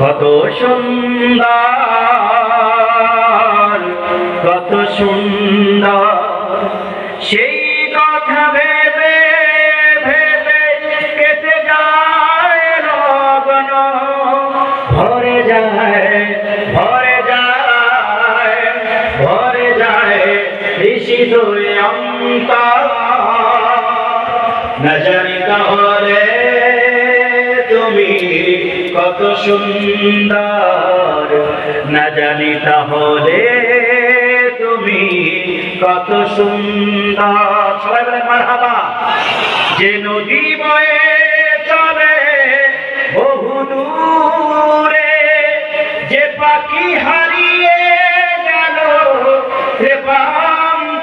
কত সুন্দর কত সুন্দর। সেই কথা ভেবে ভেবে কেটে যায় লগন ভরে যায় ভরে যায় ভরে যায় ঋষি ধরে অন্তর। না জানি তাহলে তুমি কত সুন্দর। না জানি তাহলে তুমি কত সুন্দর। যে নদী বয়ে চলে বহু দূরে, যে পাখি হারিয়ে গেল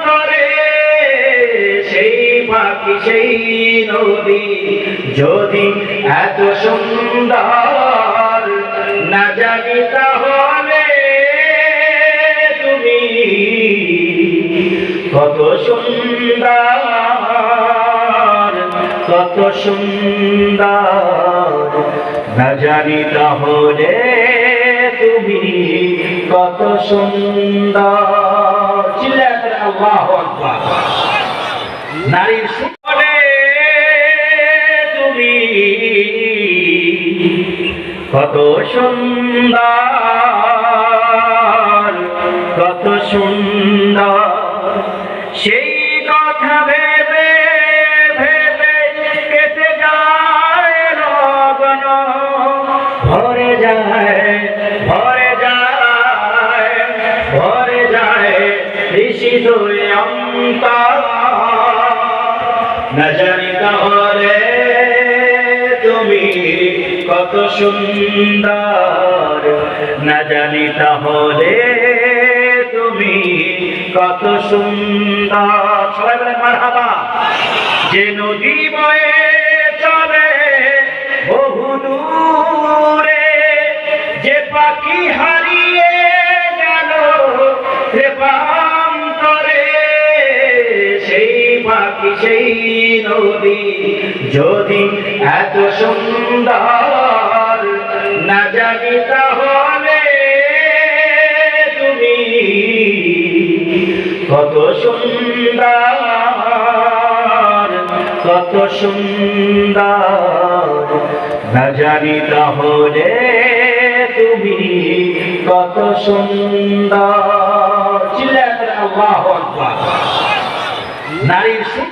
করে সেই পাখি, সেই নদী যদি এত সুন্দর না জানি তাহলে তুমি কত সুন্দর কত সুন্দর না জানি তাহলে তুমি কত সুন্দর। চিল্লা নারীর কত সুন্দর কত সুন্দর। সেই কথা ভেবে ভেবে কেটে যায় লগন ভরে যায় ভরে যায় ভরে যায় ঋষি ধরে অন্তর না জানি তাহলে তুমি কত সুন্দর। না জানি তাহলে তুমি কত সুন্দর। যে নদী বয়ে চলে বহু দূরে, যে পাখি হারিয়ে গেল সেই সেই নদী যদি এত সুন্দর তাহলে তুমি। কত সুন্দর কত সুন্দর। না জানি তাহলে তুমি কত সুন্দর। চিল্লা আল্লাহু নারীর